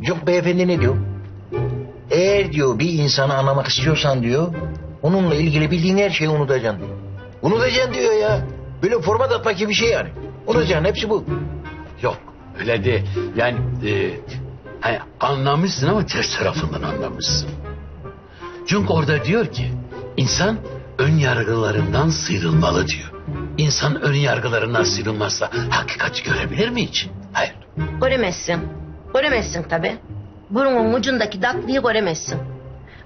Yok beyefendi ne diyor? Eğer diyor bir insanı anlamak istiyorsan diyor... ...onunla ilgili bildiğin her şeyi unutacaksın diyor. Unutacaksın diyor ya. Böyle format atmak gibi bir şey yani. Unutacaksın hepsi bu. Yok öyle değil. Yani e, hani anlamışsın ama ters tarafından anlamışsın. Çünkü orada diyor ki insan ön yargılarından sıyrılmalı diyor. İnsan ön yargılarından sıyrılmazsa hakikati görebilir mi hiç? Hayır. Göremezsin. Göremezsin tabii. Burnun ucundaki tatlıyı göremezsin.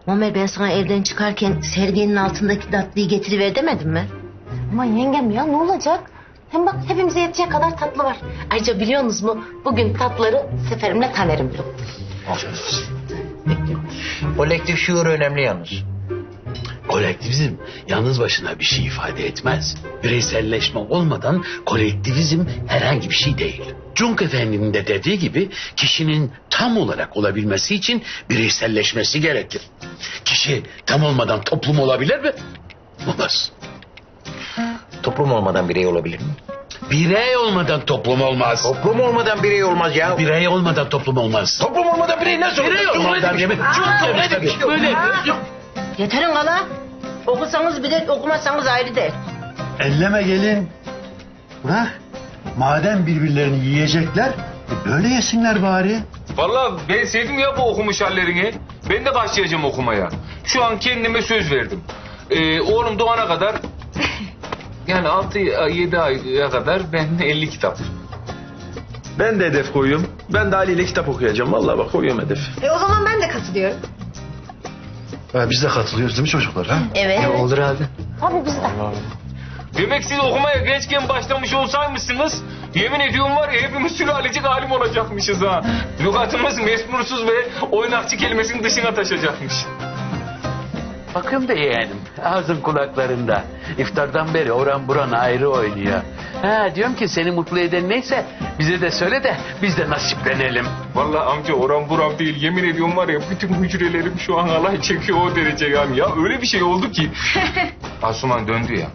Ömer ben sana evden çıkarken sergenin altındaki tatlıyı getiriver demedim mi? Aman yengem ya ne olacak? Hem bak hepimize yetecek kadar tatlı var. Ayrıca biliyorsunuz mu bugün tatlıları seferimle tanerim diyor. Kolektif şuur önemli yalnız. Kolektivizm yalnız başına bir şey ifade etmez. Bireyselleşme olmadan kolektivizm herhangi bir şey değil. Jung Efendi'nin de dediği gibi kişinin tam olarak olabilmesi için bireyselleşmesi gerekir. Kişi tam olmadan toplum olabilir mi? Olmaz. Toplum olmadan birey olabilir mi? Birey olmadan toplum olmaz. Toplum olmadan birey olmaz ya. Birey olmadan toplum olmaz. Toplum olmadan birey nasıl olur? Birey olmadan demek. Cumhuriyet böyle. Yok. Yeterin hala. Okusanız bir de okumasanız ayrı değil. Elleme gelin. Bırak. Madem birbirlerini yiyecekler, e böyle yesinler bari. Vallahi ben sevdim ya bu okumuş hallerini. Ben de başlayacağım okumaya. Şu an kendime söz verdim. Ee, oğlum doğana kadar yani 6-7 aya kadar ben 50 kitap. Ben de hedef koyuyorum. Ben de Ali ile kitap okuyacağım. Vallahi bak koyuyorum hedef. E o zaman ben de katılıyorum. Ha, biz de katılıyoruz değil mi çocuklar? Ha? Evet. olur abi. Abi biz de. Demek siz okumaya gençken başlamış olsaymışsınız yemin ediyorum var ya hepimiz sülalecik alim olacakmışız ha. Lügatımız mesmursuz ve oynakçı kelimesinin dışına taşacakmış. Bakın da yeğenim ağzın kulaklarında. İftardan beri oran buran ayrı oynuyor. Ha diyorum ki seni mutlu eden neyse bize de söyle de biz de nasiplenelim. Vallahi amca oran buram değil yemin ediyorum var ya bütün hücrelerim şu an alay çekiyor o derece yani. Ya öyle bir şey oldu ki. Asuman döndü ya.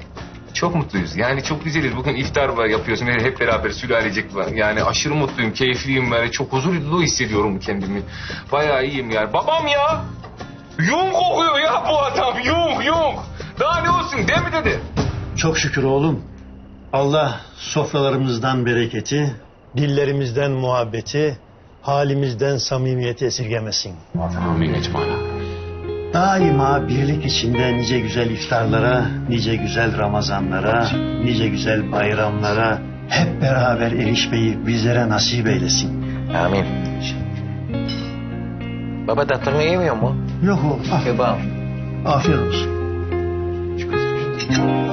Çok mutluyuz. Yani çok güzeliz. Bugün iftar var yapıyorsun. ve Hep beraber sülalecek var. Yani aşırı mutluyum, keyifliyim. Böyle çok huzurlu hissediyorum kendimi. Bayağı iyiyim yani. Babam ya! Yung kokuyor ya bu adam. Yung, yung. Daha ne olsun değil mi dedi? Çok şükür oğlum. Allah sofralarımızdan bereketi, dillerimizden muhabbeti, halimizden samimiyeti esirgemesin. Amin ecmana. Daima birlik içinde nice güzel iftarlara, nice güzel Ramazanlara, nice güzel bayramlara hep beraber erişmeyi bizlere nasip eylesin. Amin. Baba tatlını yemiyor mu? Yok oğlum, Kebap. afiyet olsun. Çok.